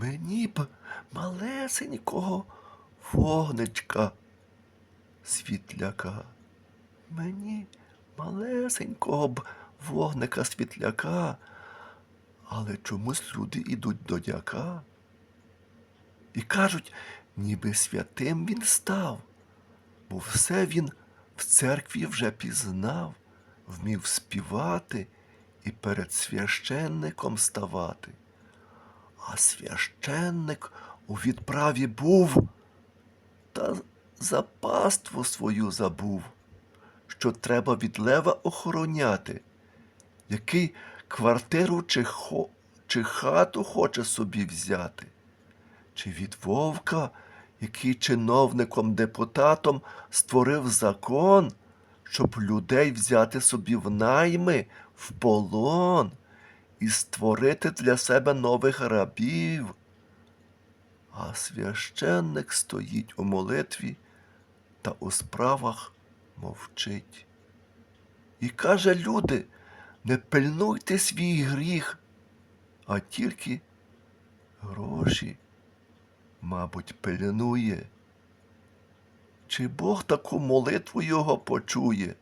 Мені б малесенького вогничка світляка. Мені малесенького б вогника світляка, але чомусь люди ідуть до дяка. І кажуть, ніби святим він став, бо все він в церкві вже пізнав, вмів співати і перед священником ставати. А священник у відправі був, та за паству свою забув, що треба від лева охороняти, який квартиру чи, хо, чи хату хоче собі взяти, чи від вовка, який чиновником депутатом створив закон, щоб людей взяти собі в найми, в полон і створити для себе нових рабів. А священник стоїть у молитві та у справах мовчить. І каже люди, не пильнуйте свій гріх, а тільки гроші, мабуть, пильнує. Чи Бог таку молитву його почує?